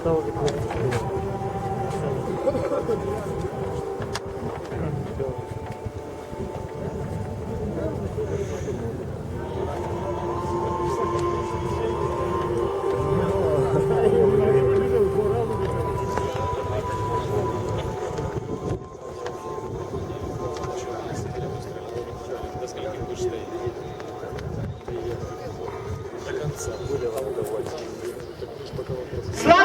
ставлю. Слава!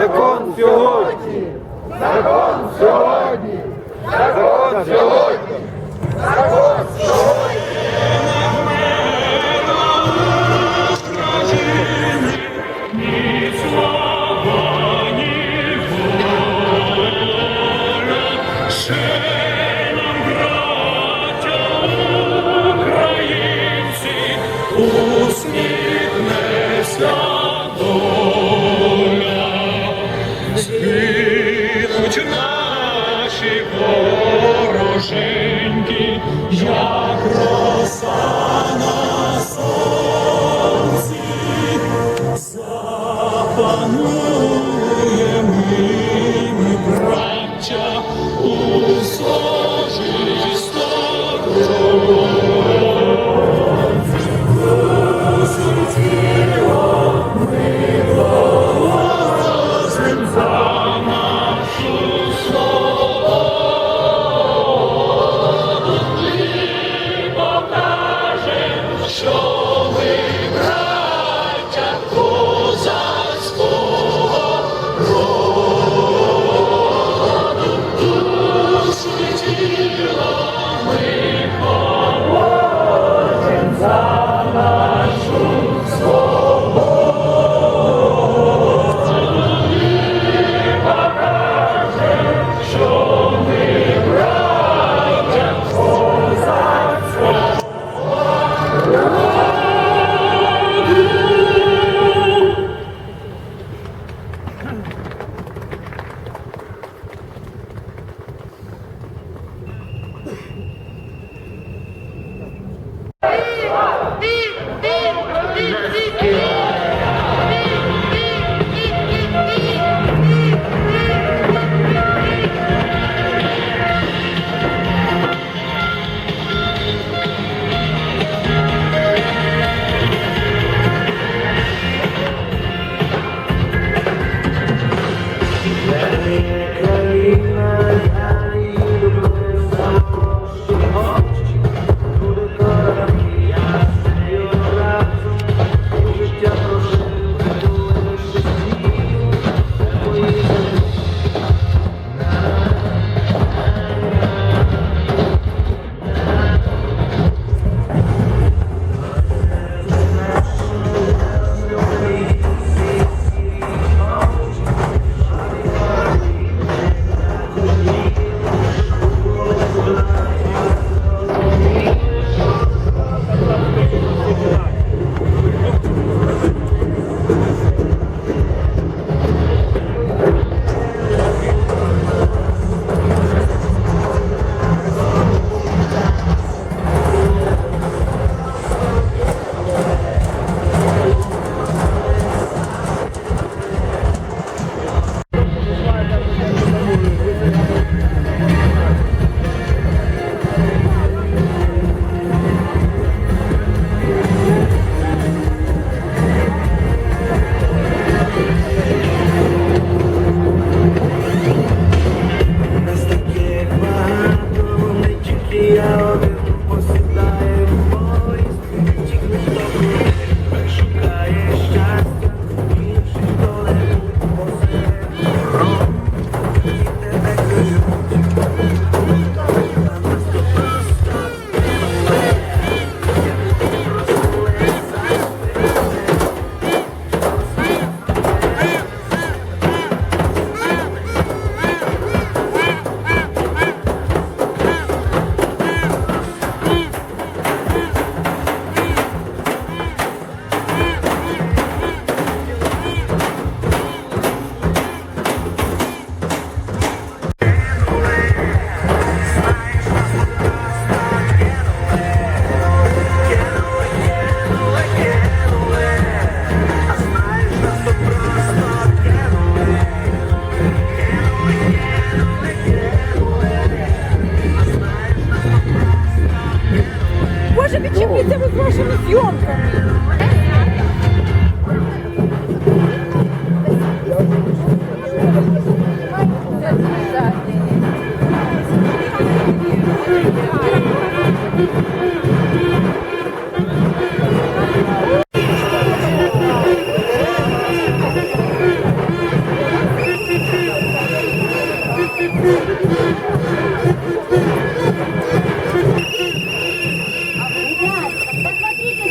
Закон сьогодні! Закон сьогодні! Закон сьогодні! Закон сьогодні! Гинуть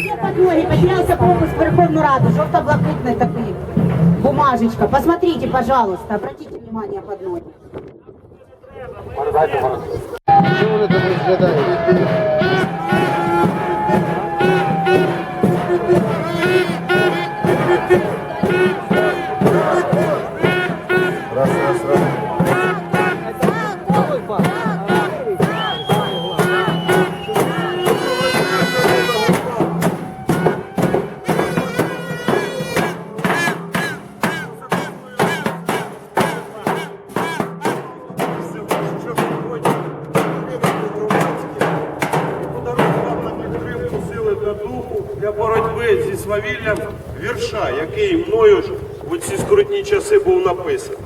все подлоги, потерялся пропуск в Верховную Раду, желто-блакитный такой, бумажечка. Посмотрите, пожалуйста, обратите внимание подноги. Чего вы это Раз, раз, раз. Вірша, який мною ж у ці скрутні часи був написаний.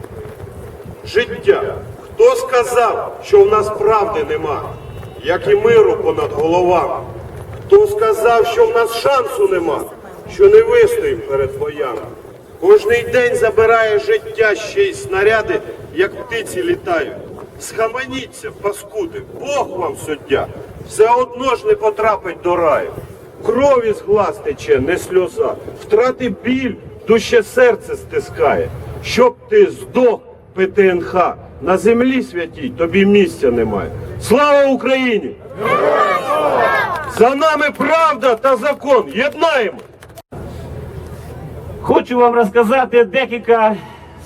Життя. Хто сказав, що в нас правди нема, як і миру понад головами? Хто сказав, що в нас шансу нема, що не вистоїм перед боями? Кожний день забирає життя ще й снаряди, як птиці літають. Схаменіться, паскуди, Бог вам суддя, все одно ж не потрапить до раю. Крові з глаз тече, не сльоза, втрати біль, душе серце стискає. Щоб ти здох, ПТНХ, на землі святій тобі місця немає. Слава Україні! За нами правда та закон. Єднаємо! Хочу вам розказати декілька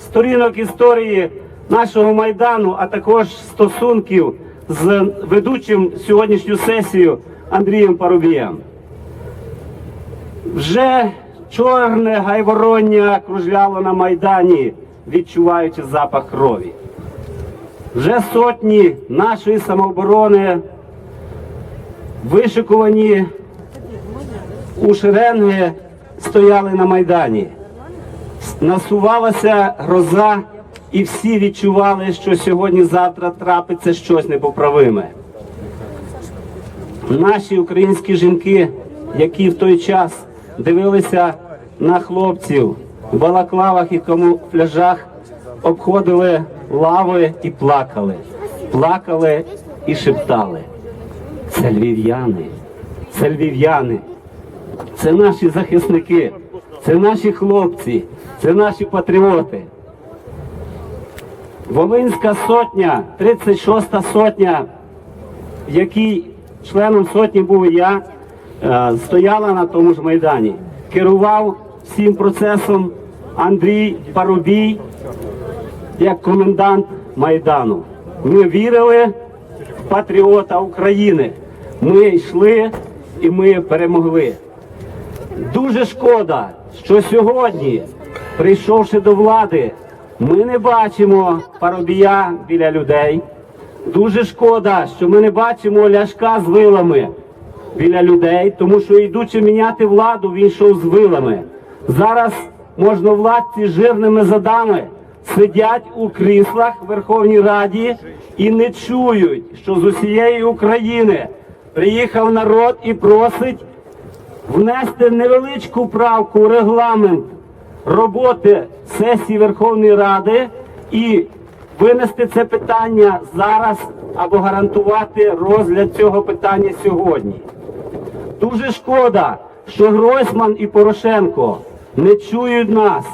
сторінок історії нашого майдану, а також стосунків з ведучим сьогоднішню сесію Андрієм Парубієм. Вже чорне гайвороння кружляло на майдані, відчуваючи запах крові. Вже сотні нашої самооборони вишикувані у шеренги стояли на майдані. Насувалася гроза, і всі відчували, що сьогодні-завтра трапиться щось непоправиме. Наші українські жінки, які в той час дивилися на хлопців в балаклавах і камуфляжах, обходили лави і плакали, плакали і шептали. Це львів'яни, це львів'яни. Це наші захисники, це наші хлопці, це наші патріоти. Волинська сотня, 36-та сотня, в якій членом сотні був я, стояла на тому ж майдані. Керував всім процесом Андрій Парубій як комендант Майдану. Ми вірили в патріота України. Ми йшли і ми перемогли. Дуже шкода, що сьогодні, прийшовши до влади, ми не бачимо парубія біля людей. Дуже шкода, що ми не бачимо ляшка з вилами біля людей, тому що йдучи міняти владу, він йшов з вилами. Зараз можновладці з жирними задами сидять у кріслах в Верховній Раді і не чують, що з усієї України приїхав народ і просить внести невеличку правку регламент роботи сесії Верховної Ради і винести це питання зараз або гарантувати розгляд цього питання сьогодні. Дуже шкода, що Гройсман і Порошенко не чують нас.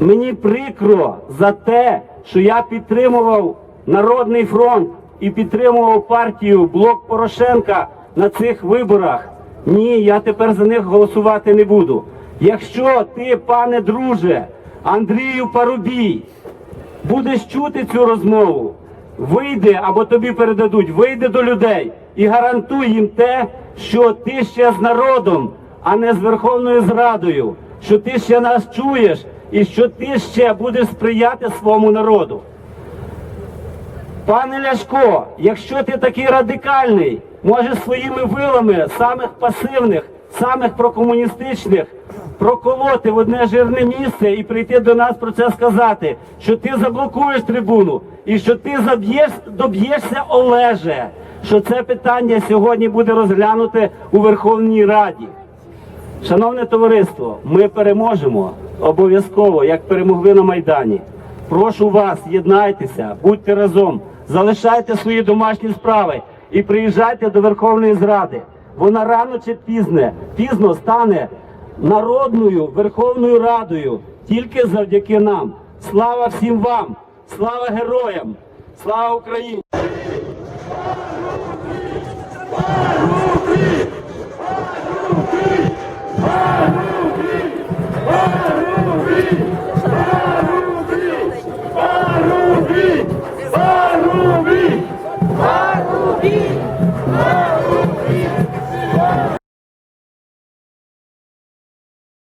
Мені прикро за те, що я підтримував Народний фронт і підтримував партію Блок Порошенка на цих виборах. Ні, я тепер за них голосувати не буду. Якщо ти, пане друже, Андрію Парубій, будеш чути цю розмову, вийди або тобі передадуть, вийди до людей і гарантуй їм те, що ти ще з народом, а не з Верховною Зрадою, що ти ще нас чуєш і що ти ще будеш сприяти своєму народу. Пане Ляшко, якщо ти такий радикальний, можеш своїми вилами самих пасивних, самих прокомуністичних проколоти в одне жирне місце і прийти до нас про це сказати, що ти заблокуєш трибуну і що ти заб'єш, доб'єшся, Олеже, що це питання сьогодні буде розглянуте у Верховній Раді. Шановне товариство, ми переможемо обов'язково, як перемогли на Майдані. Прошу вас, єднайтеся, будьте разом, залишайте свої домашні справи і приїжджайте до Верховної Зради. Вона рано чи пізне, пізно стане народною Верховною Радою тільки завдяки нам. Слава всім вам! Слава героям! Слава Україні!